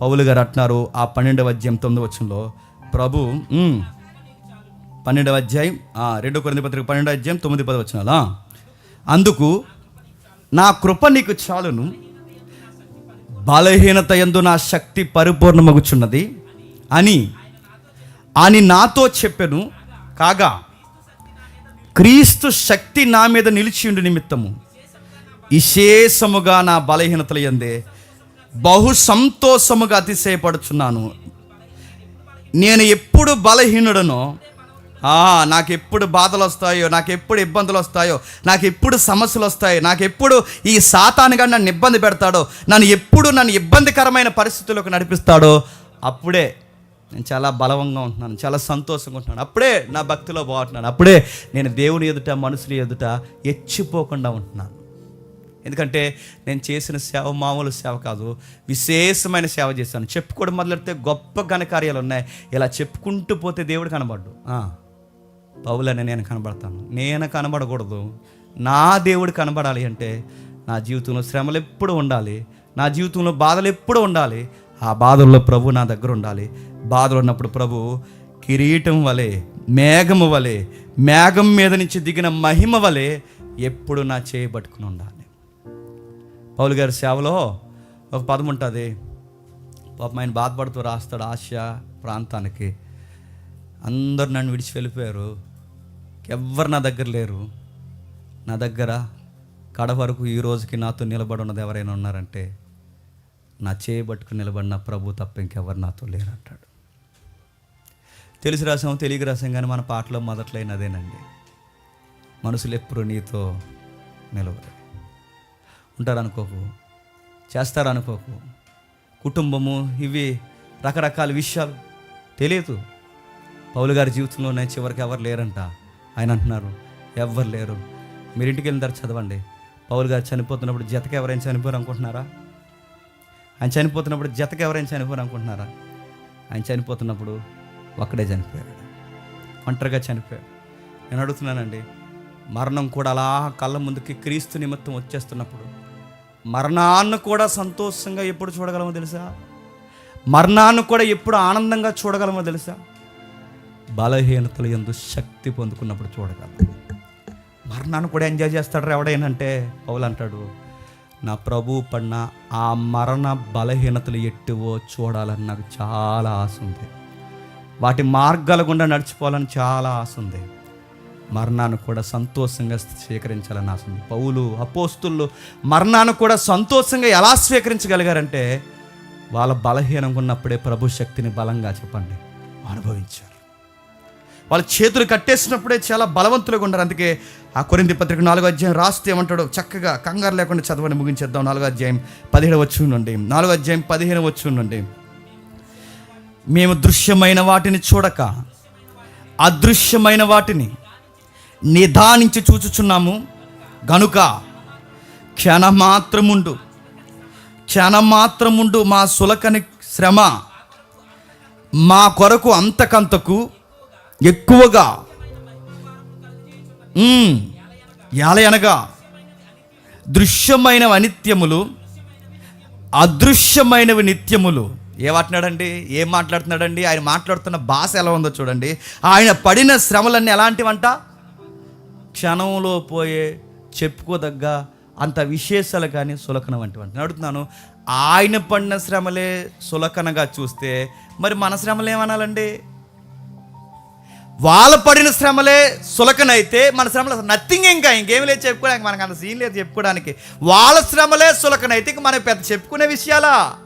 పౌలు గారు అంటున్నారు ఆ పన్నెండవ అధ్యాయం తొమ్మిది వచ్చంలో ప్రభు పన్నెండవ అధ్యాయం రెండు రెండో పత్రిక పన్నెండవ అధ్యాయం తొమ్మిది పది వచ్చినాలా అందుకు నా కృప నీకు చాలును బలహీనత ఎందు నా శక్తి పరిపూర్ణమగుచున్నది అని అని నాతో చెప్పెను కాగా క్రీస్తు శక్తి నా మీద నిలిచియుండు నిమిత్తము విశేషముగా నా బలహీనతలు ఎందే బహు సంతోషముగా అతిశయపడుచున్నాను. నేను ఎప్పుడు బలహీనుడనో నాకు ఎప్పుడు బాధలు వస్తాయో నాకు ఎప్పుడు ఇబ్బందులు వస్తాయో నాకు ఎప్పుడు సమస్యలు వస్తాయో నాకు ఎప్పుడు ఈ సాతానుగా నన్ను ఇబ్బంది పెడతాడో నన్ను ఎప్పుడు నన్ను ఇబ్బందికరమైన పరిస్థితుల్లోకి నడిపిస్తాడో అప్పుడే నేను చాలా బలవంగా ఉంటున్నాను చాలా సంతోషంగా ఉంటున్నాను. అప్పుడే నా భక్తిలో బాగుంటున్నాను అప్పుడే నేను దేవుని ఎదుట మనుషులు ఎదుట ఎచ్చిపోకుండా ఉంటున్నాను. ఎందుకంటే నేను చేసిన సేవ మామూలు సేవ కాదు విశేషమైన సేవ చేశాను. చెప్పుకోవడం మొదలెడితే గొప్ప ఘనకార్యాలు ఉన్నాయి. ఇలా చెప్పుకుంటూ పోతే దేవుడు కనబడ్డు. ఆ, పౌలని నేను కనబడతాను. నేను కనబడకూడదు. నా దేవుడు కనబడాలి అంటే నా జీవితంలో శ్రమలు ఎప్పుడు ఉండాలి? నా జీవితంలో బాధలు ఎప్పుడు ఉండాలి? ఆ బాధల్లో ప్రభు నా దగ్గర ఉండాలి. బాధలు ఉన్నప్పుడు ప్రభు కిరీటం వలె మేఘము వలె మేఘం మీద నుంచి దిగిన మహిమ వలె ఎప్పుడు నా చేయబట్టుకుని ఉండాలి. పౌలు గారి సేవలో ఒక పదం ఉంటుంది. పాపం ఆయన బాధపడుతూ రాస్తాడు ఆసియా ప్రాంతానికి. అందరు నన్ను విడిచి వెళ్ళిపోయారు. ఎవ్వరు నా దగ్గర లేరు. నా దగ్గర కడ వరకు ఈ రోజుకి నాతో నిలబడి ఉన్నది ఎవరైనా ఉన్నారంటే నా చేయబట్టుకుని నిలబడిన ప్రభు తప్ప ఇంకెవరు నాతో లేరంటాడు. తెలుసు తెలిసి రాసాం తెలియక రాసాం కానీ మన పాటలో మొదట్లైన అదేనండి. మనుషులు ఎప్పుడు నీతో నిలవరు ఉంటారనుకోకు చేస్తారనుకోకు. కుటుంబము ఇవి రకరకాల విషయాలు తెలియదు. పౌలు గారి జీవితంలోనే చివరికి ఎవరు లేరంట? ఆయన అంటున్నారు ఎవ్వరు లేరు. మీరు ఇంటికి వెళ్ళిన తర్వాత చదవండి. పౌలు గారు చనిపోతున్నప్పుడు జతకి ఎవరైనా చనిపోరు అనుకుంటున్నారా? ఆయన చనిపోతున్నప్పుడు జతకి ఎవరైనా చనిపోరు అనుకుంటున్నారా? ఆయన చనిపోతున్నప్పుడు ఒక్కడే చనిపోయాడు. ఒంటరిగా చనిపోయాడు. నేను అడుగుతున్నానండి మరణం కూడా అలా కళ్ళ ముందుకి క్రీస్తు నిమిత్తం వచ్చేస్తున్నప్పుడు మరణాన్ని కూడా సంతోషంగా ఎప్పుడు చూడగలమో తెలుసా? మరణాన్ని కూడా ఎప్పుడు ఆనందంగా చూడగలమో తెలుసా? బలహీనతలు ఎందు శక్తి పొందుకున్నప్పుడు చూడగలం. మరణాన్ని కూడా ఎంజాయ్ చేస్తాడు ఎవడైనంటే? పౌలు అంటాడు నా ప్రభు పడిన ఆ మరణ బలహీనతలు ఎట్టివో చూడాలని నాకు చాలా ఆశ ఉంది. వాటి మార్గాల గుండా నడిచిపోవాలని చాలా ఆశ ఉంది. మరణాన్ని కూడా సంతోషంగా స్వీకరించాలని ఆశ పౌలు అపోస్తులు మరణాన్ని కూడా సంతోషంగా ఎలా స్వీకరించగలిగారంటే వాళ్ళ బలహీనంగా ఉన్నప్పుడే ప్రభు శక్తిని బలంగా చెప్పండి. అనుభవించారు. వాళ్ళ చేతులు కట్టేసినప్పుడే చాలా బలవంతులుగా ఉన్నారు. అందుకే ఆ కొరింది పత్రిక నాలుగో అధ్యాయం రాస్తే ఏమంటాడు? చక్కగా కంగారు లేకుండా చదవని ముగించేద్దాం. నాలుగో అధ్యాయం పదిహేడు వచ్చి నుండి. నాలుగో అధ్యాయం పదిహేను వచ్చి నుండి. మేము దృశ్యమైన వాటిని చూడక అదృశ్యమైన వాటిని నిదానించి చూచుచున్నాము. గనుక క్షణమాత్రముండు క్షణమాత్రముండు మా సులకని శ్రమ మా కొరకు అంతకంతకు ఎక్కువగా ఉమ్, ఎలయనగా దృశ్యమైనవి అనిత్యములు అదృశ్యమైనవి నిత్యములు. ఏ మాట్లాడండి? ఏం మాట్లాడుతున్నాడండి? ఆయన మాట్లాడుతున్న భాష ఎలా ఉందో చూడండి. ఆయన పడిన శ్రమలన్నీ ఎలాంటివంట? క్షణంలో పోయే చెప్పుకోదగ్గ అంత విశేషాలు కానీ సులకన వంటి వంటి అడుగుతున్నాను ఆయన పడిన శ్రమలే సులకనగా చూస్తే మరి మన శ్రమలు ఏమనాలండి? వాళ్ళ పడిన శ్రమలే సులకనైతే మన శ్రమలు నథింగ్ ఇంకా ఇంకేం లేదు చెప్పుకోవడానికి మనకు అంత సీన్ లేదు చెప్పుకోవడానికి. వాళ్ళ శ్రమలే సులకనైతే ఇంక మనకి పెద్ద చెప్పుకునే విషయాలా?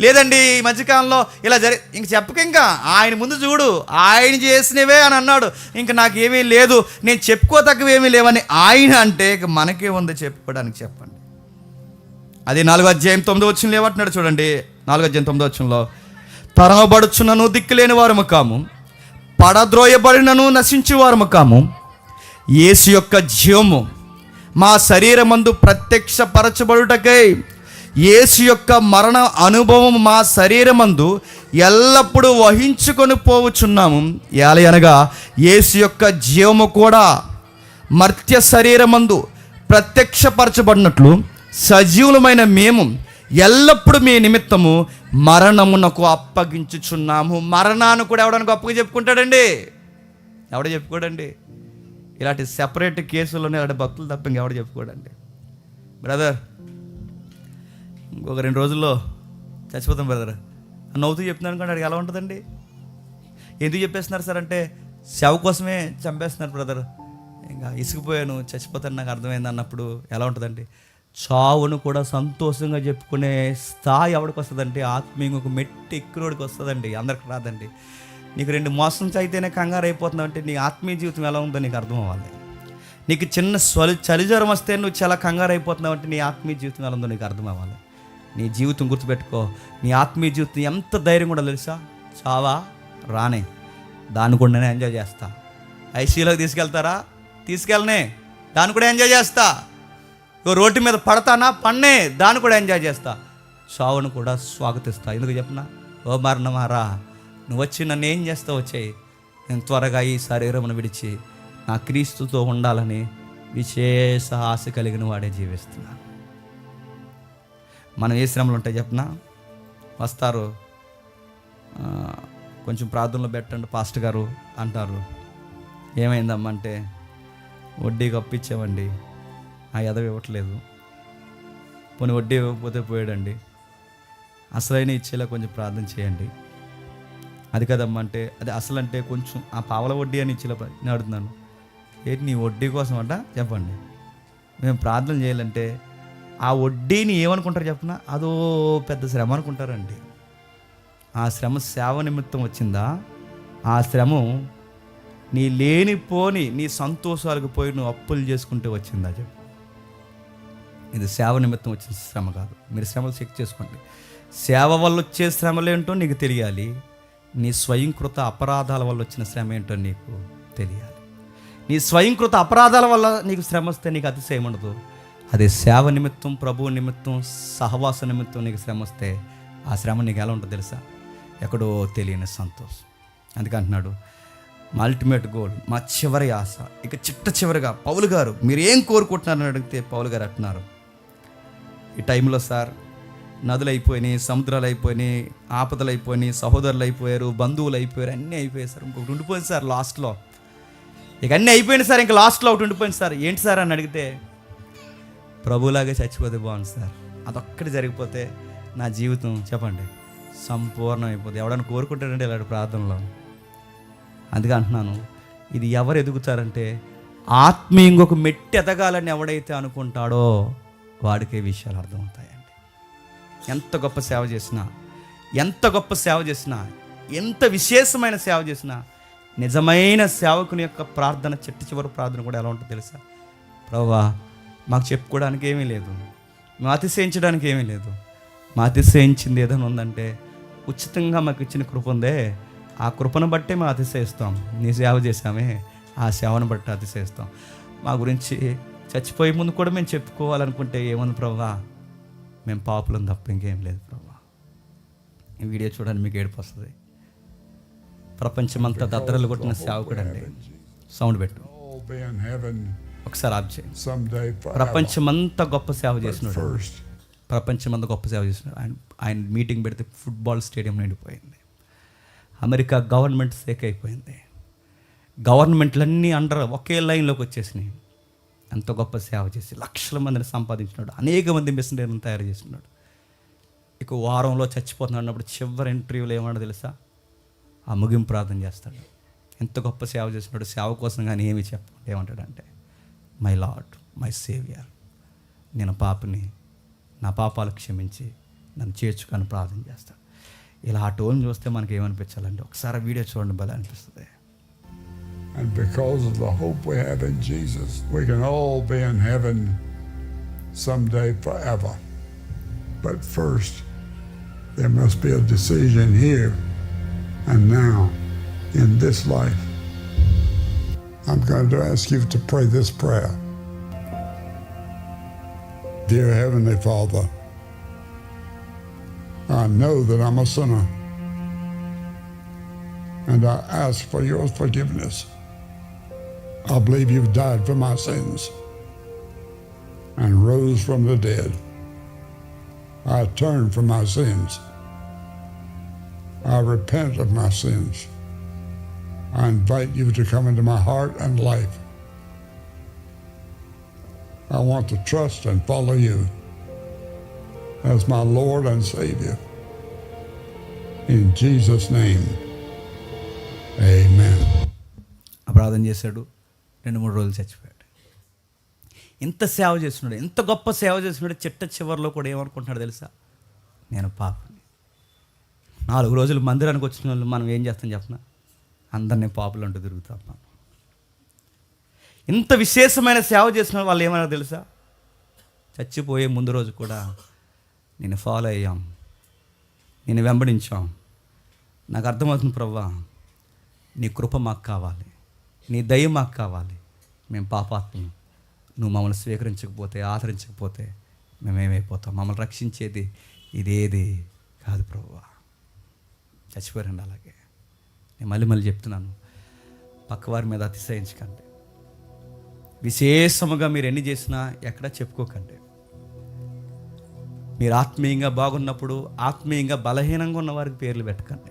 లేదండి ఈ మధ్యకాలంలో ఇలా జరి ఇంక చెప్పక ఇంకా. ఆయన ముందు చూడు ఆయన చేసినవే అని అన్నాడు. ఇంకా నాకు ఏమీ లేదు నేను చెప్పుకోతగ్గవేమీ లేవని ఆయన అంటే ఇక మనకే ఉంది చెప్పుకోవడానికి చెప్పండి. అది నాలుగో అధ్యాయం తొమ్మిది వచ్చిన లేవంటున్నాడు చూడండి. నాలుగో అధ్యాయం తొమ్మిది వచ్చంలో తరమబడుచున్నను దిక్కులేని వారము కాము పడద్రోయబడినను నశించు వారము కాము యేసు యొక్క జీవము మా శరీరమందు ప్రత్యక్షపరచబడుటకై యేసు యొక్క మరణ అనుభవం మా శరీరమందు ఎల్లప్పుడూ వహించుకొని పోవచున్నాము. అనగా యేసు యొక్క జీవము కూడా మర్త్య శరీరమందు ప్రత్యక్షపరచబడినట్లు సజీవులమైన మేము ఎల్లప్పుడూ మీ నిమిత్తము మరణమునకు అప్పగించుచున్నాము. మరణాన్ని కూడా ఎవడానికి గొప్పగా చెప్పుకుంటాడండి? ఎవడ చెప్పుకోడండి? ఇలాంటి సెపరేట్ కేసుల్లోనే ఇలాంటి భక్తులు తప్ప ఇంకెవడ చెప్పుకోడండి. బ్రదర్ ఇంకొక రెండు రోజుల్లో చచ్చిపోతాం బ్రదర్ నవ్వుతూ చెప్తున్నాను కానీ అడిగి ఎలా ఉంటుందండి? ఎందుకు చెప్పేస్తున్నారు సార్ అంటే శవ కోసమే చంపేస్తున్నారు బ్రదర్ ఇంకా ఇసుకుపోయాను చచ్చిపోతాను నాకు అర్థమైంది అన్నప్పుడు ఎలా ఉంటుందండి? చావును కూడా సంతోషంగా చెప్పుకునే స్థాయి ఎవడికి వస్తుందంటే ఆత్మీయంగా ఒక మెట్టి ఎక్కురోడికి వస్తుందండి. అందరికి రాదండి. నీకు రెండు మోసం అయితేనే కంగారు అయిపోతున్నావు అంటే నీ ఆత్మీయ జీవితం ఎలా ఉందో నీకు అర్థం అవ్వాలి. నీకు చిన్న స్వలి చలిజ్వరం వస్తే నువ్వు చాలా కంగారు అయిపోతున్నావు అంటే నీ ఆత్మీయ జీవితం ఎలా ఉందో నీకు అర్థం అవ్వాలి. నీ జీవితం గుర్తుపెట్టుకో. నీ ఆత్మీయ జీవితం ఎంత ధైర్యం కూడా తెలుసా? చావా? రానే. దాన్ని కూడా నేను ఎంజాయ్ చేస్తా. ఐసీలోకి తీసుకెళ్తారా? తీసుకెళ్ళనే. దాన్ని కూడా ఎంజాయ్ చేస్తా. ఓ రోడ్డు మీద పడతానా? పన్నే. దాన్ని కూడా ఎంజాయ్ చేస్తా. చావును కూడా స్వాగతిస్తా. ఎందుకు చెప్పనా? ఓ మరణమారా నువ్వు వచ్చి నన్ను ఏం చేస్తావు వచ్చాయి నేను త్వరగా ఈ శరీరమును విడిచి నా క్రీస్తుతో ఉండాలని విశేష ఆశ కలిగిన వాడే జీవిస్తున్నాను. మనం ఏ శ్రమలు ఉంటాయి చెప్పనా? వస్తారు. కొంచెం ప్రార్థనలో పెట్టండి పాస్ట్ గారు అంటారు. ఏమైందమ్మా అంటే వడ్డీకి అప్పిచ్చామండి ఆ ఎదవ ఇవ్వట్లేదు. పోనీ వడ్డీ ఇవ్వకపోతే పోయాడండి. అసలైన ఇచ్చేలా కొంచెం ప్రార్థన చేయండి. అది కదమ్మా అంటే అది అసలు అంటే కొంచెం ఆ పావల వడ్డీ అని ఇచ్చేలా నేను అడుగుతున్నాను. ఏంటి నీ వడ్డీ కోసం అంట చెప్పండి. మేము ప్రార్థన చేయాలంటే ఆ వడ్డీని ఏమనుకుంటారు చెప్పనా? అదో పెద్ద శ్రమ అనుకుంటారండి. ఆ శ్రమ సేవ నిమిత్తం వచ్చిందా? ఆ శ్రమ నీ లేనిపోని నీ సంతోషాలకు పోయి నువ్వు అప్పులు చేసుకుంటే వచ్చిందా చెప్పు. ఇది సేవ నిమిత్తం వచ్చిన శ్రమ కాదు. మీరు శ్రమలు చెక్ చేసుకోండి. సేవ వల్ల వచ్చే శ్రమలేంటో నీకు తెలియాలి. నీ స్వయంకృత అపరాధాల వల్ల వచ్చిన శ్రమ ఏంటో నీకు తెలియాలి. నీ స్వయంకృత అపరాధాల వల్ల నీకు శ్రమ వస్తే నీకు అతిశయం ఉండదు. అదే సేవ నిమిత్తం ప్రభువు నిమిత్తం సహవాస నిమిత్తం నీకు శ్రమ వస్తే ఆ శ్రమ నీకు ఎలా ఉంటుందో తెలుసా? ఎక్కడో తెలియని సంతోషం. అందుకే అంటున్నాడు మా అల్టిమేట్ గోల్ మా చివరి ఆశ. ఇక చిట్ట చివరిగా పౌలు గారు మీరు ఏం కోరుకుంటున్నారని అడిగితే పౌలు గారు అంటున్నారు ఈ టైంలో సార్ నదులు అయిపోయినాయి సముద్రాలు అయిపోయినాయి ఆపదలు అయిపోయినాయి సహోదరులు అయిపోయారు బంధువులు అయిపోయారు అన్నీ అయిపోయాయి సార్. ఇంకొకటి ఉండిపోయింది సార్ లాస్ట్లో. ఇక అన్నీ అయిపోయింది సార్ ఇంకా లాస్ట్లో ఒకటి ఉండిపోయింది సార్. ఏంటి సార్? అని అడిగితే ప్రభులాగే చచ్చిపోతే బాగుంది సార్. అదొక్కటి జరిగిపోతే నా జీవితం చెప్పండి సంపూర్ణం అయిపోతుంది ఎవడని కోరుకుంటాడంటే ఇలాంటి ప్రార్థనలో. అందుకే అంటున్నాను ఇది ఎవరు ఎదుగుతారంటే ఆత్మీయ ఇంకొక మెట్టి ఎదగాలని ఎవడైతే అనుకుంటాడో వాడికే విషయాలు అర్థమవుతాయండి. ఎంత గొప్ప సేవ చేసినా ఎంత గొప్ప సేవ చేసినా ఎంత విశేషమైన సేవ చేసినా నిజమైన సేవకుని యొక్క ప్రార్థన చిట్టి చివరి ప్రార్థన కూడా ఎలా ఉంటుందో తెలుసా? ప్రభా మాకు చెప్పుకోవడానికి ఏమీ లేదు. మేము అతిశయించడానికి ఏమీ లేదు. మా అతిశయించింది ఏదైనా ఉందంటే ఉచితంగా మాకు ఇచ్చిన కృప ఉందే. ఆ కృపను బట్టే మేము అతిశయిస్తాం. నీ సేవ చేశామే. ఆ సేవను బట్టి అతిశయిస్తాం. మా గురించి చచ్చిపోయే ముందు కూడా మేము చెప్పుకోవాలనుకుంటే ఏముంది ప్రభా? మేము పాపులం తప్ప ఇంకేం లేదు ప్రభా. ఈ వీడియో చూడండి మీకు ఏడుపు వస్తుంది. ప్రపంచమంతా దద్దరలు కొట్టిన సేవకుడు అండి సౌండ్ పెట్టు. ఒకసారి ఆప్ చేయండి. ప్రపంచమంతా గొప్ప సేవ చేసినాడు. ప్రపంచమంతా గొప్ప సేవ చేసినాడు. ఆయన ఆయన మీటింగ్ పెడితే ఫుట్బాల్ స్టేడియం నిండిపోయింది. అమెరికా గవర్నమెంట్ సేక్ అయిపోయింది. గవర్నమెంట్లన్నీ అండర్ ఒకే లైన్లోకి వచ్చేసినాయి. ఎంతో గొప్ప సేవ చేసి లక్షల మందిని సంపాదించినాడు. అనేక మంది మిషనరీలను తయారు చేసినాడు. ఇక వారంలో చచ్చిపోతున్నాడు అన్నప్పుడు చివరి ఇంటర్వ్యూలో ఏమన్నా తెలుసా? ఆ ముగింపు ప్రార్థన చేస్తాడు. ఎంత గొప్ప సేవ చేసినాడు సేవ కోసం కానీ ఏమి చెప్పండి ఏమంటాడంటే మై లాడ్ మై సేవియర్ నేను పాపని నా పాపాలు క్షమించి నన్ను చేర్చుకొని ప్రార్థన చేస్తాడు ఇలా ఆ టోన్ చూస్తే మనకి ఏమనిపించాలంటే ఒకసారి ఆ వీడియో చూడండి భలే అనిపిస్తుంది and because of the hope we have in Jesus, we can all be in heaven someday forever. But first, there must be a decision here and now in this life. I'm going to ask you to pray this prayer. Dear Heavenly Father, I know that I'm a sinner, and I ask for your forgiveness. I believe you've died for my sins and rose from the dead. I turn from my sins. I repent of my sins. I invite you to come into my heart and life. I want to trust and follow you as my Lord and Savior. In Jesus' name, amen. చేశాడు రెండు మూడు రోజులు చచ్చిపోయాడు ఇంత సేవ చేస్తున్నాడు ఎంత గొప్ప సేవ చేస్తున్నాడు చిట్ట చివరిలో కూడా ఏమనుకుంటున్నాడు తెలుసా నేను పాపని నాలుగు రోజులు మందిరానికి వచ్చిన వాళ్ళు మనం ఏం చేస్తాం చెప్పనా అందరినీ పాపులు అంటూ తిరుగుతాం మనం ఇంత విశేషమైన సేవ చేసిన వాళ్ళు ఏమన్నా తెలుసా? చచ్చిపోయే ముందు రోజు కూడా నేను ఫాలో అయ్యాం. నేను వెంబడించాం. నాకు అర్థమవుతుంది ప్రవ్వా నీ కృప మాకు కావాలి. నీ దయ మాకు కావాలి. మేము పాపాత్మం నువ్వు మమ్మల్ని స్వీకరించకపోతే ఆదరించకపోతే మేమేమైపోతాం మమ్మల్ని రక్షించేది ఇదేది కాదు ప్రభువా చచ్చిపోయారండి అలాగే. నేను మళ్ళీ మళ్ళీ చెప్తున్నాను. పక్కవారి మీద అతిశయించకండి. విశేషముగా మీరు ఎన్ని చేసినా ఎక్కడా చెప్పుకోకండి. మీరు ఆత్మీయంగా బాగున్నప్పుడు ఆత్మీయంగా బలహీనంగా ఉన్న వారికి పేర్లు పెట్టకండి.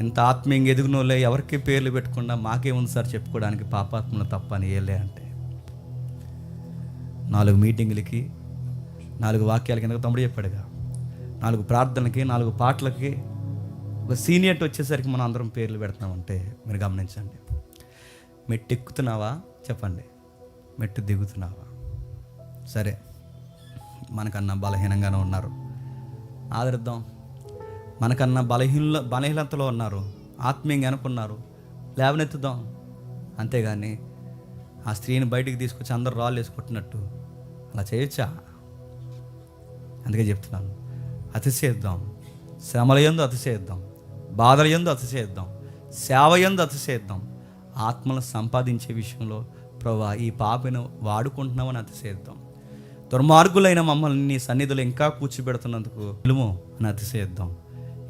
ఇంత ఆత్మీయంగా ఎదిగిన వాళ్ళే ఎవరికి పేర్లు పెట్టకుండా మాకేముంది సార్ చెప్పుకోవడానికి పాపాత్మను తప్ప అని ఏలే అంటే. నాలుగు మీటింగులకి నాలుగు వాక్యాల కింద తమ్ముడు చెప్పాడుగా? నాలుగు ప్రార్థనలకి నాలుగు పాటలకి ఒక సీనియర్ట్ వచ్చేసరికి మనం అందరం పేర్లు పెడుతున్నామంటే మీరు గమనించండి. మెట్టు ఎక్కుతున్నావా చెప్పండి. మెట్టు దిగుతున్నావా? సరే. మనకన్నా బలహీనంగానే ఉన్నారు. ఆదరిద్దాం. మనకన్నా బలహీన బలహీనతలో ఉన్నారు. ఆత్మీయంగా అనుకున్నారు. లేవనెత్తుదాం. అంతేగాని ఆ స్త్రీని బయటికి తీసుకొచ్చి అందరు రాళ్ళు వేసుకుంటున్నట్టు అలా చేయొచ్చా? అందుకే చెప్తున్నాను. అతిశయిద్దాం. శ్రమల అతిశయిద్దాం. బాధల ఎందు అతిశయిద్దాం సేవ యందు అతిశయిద్దాం. ఆత్మను సంపాదించే విషయంలో ప్రభా ఈ పాపను వాడుకుంటున్నామని అతిశయిద్దాం. దుర్మార్గులైన మమ్మల్ని నీ సన్నిధిలో ఇంకా కూర్చోబెడుతున్నందుకు విలుము అని అతిశయిద్దాం.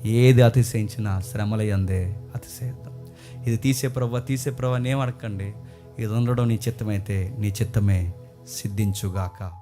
ఏది అతిశయించినా శ్రమల ఎందే అతిశయిద్దాం. ఇది తీసే ప్రభా తీసే ప్రభ నేమడకండి ఇది ఉండడం నీ చిత్తమైతే నీ చిత్తమే సిద్ధించుగాక.